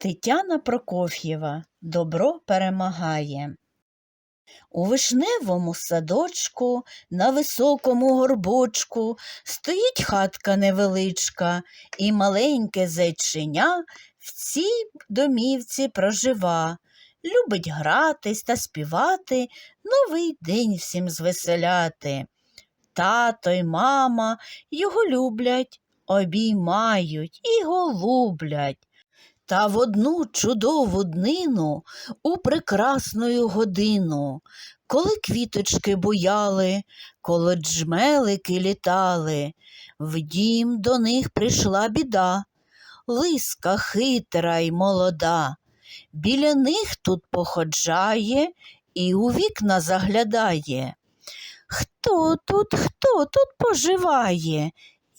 Тетяна Прокоф'єва Добро перемагає. У вишневому садочку на високому горбочку стоїть хатка невеличка, і маленьке зайченя в цій домівці прожива. Любить гратись та співати, новий день всім звеселяти. Тато й мама його люблять, обіймають і голублять. Та в одну чудову днину у прекрасную годину, коли квіточки буяли, коли джмелики літали, в дім до них прийшла біда, лиска хитра й молода. Біля них тут походжає і у вікна заглядає. Хто тут, хто тут поживає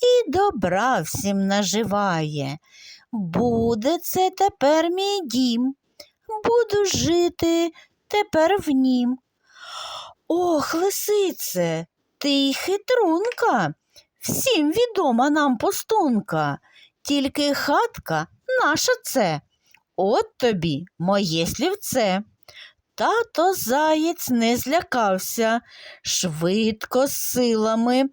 і добра всім наживає? Буде це тепер мій дім, буду жити тепер в нім. Ох, лисице, ти й хитрунка, всім відома нам постунка, тільки хатка наша це, от тобі моє слівце. Тато заєць не злякався, швидко з силами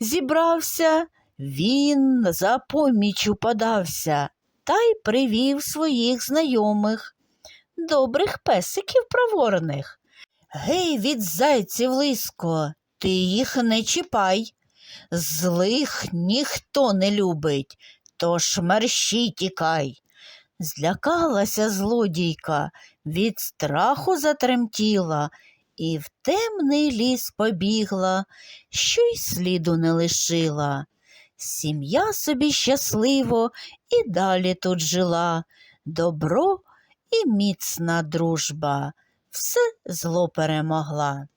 зібрався. Він за поміччю подався та й привів своїх знайомих, добрих песиків проворних. Гей, від зайців лиско, ти їх не чіпай. Злих ніхто не любить, тож мерщій тікай. Злякалася злодійка, від страху затремтіла і в темний ліс побігла, що й сліду не лишила. Сім'я собі щасливо і далі тут жила, добро і міцна дружба, все зло перемогла.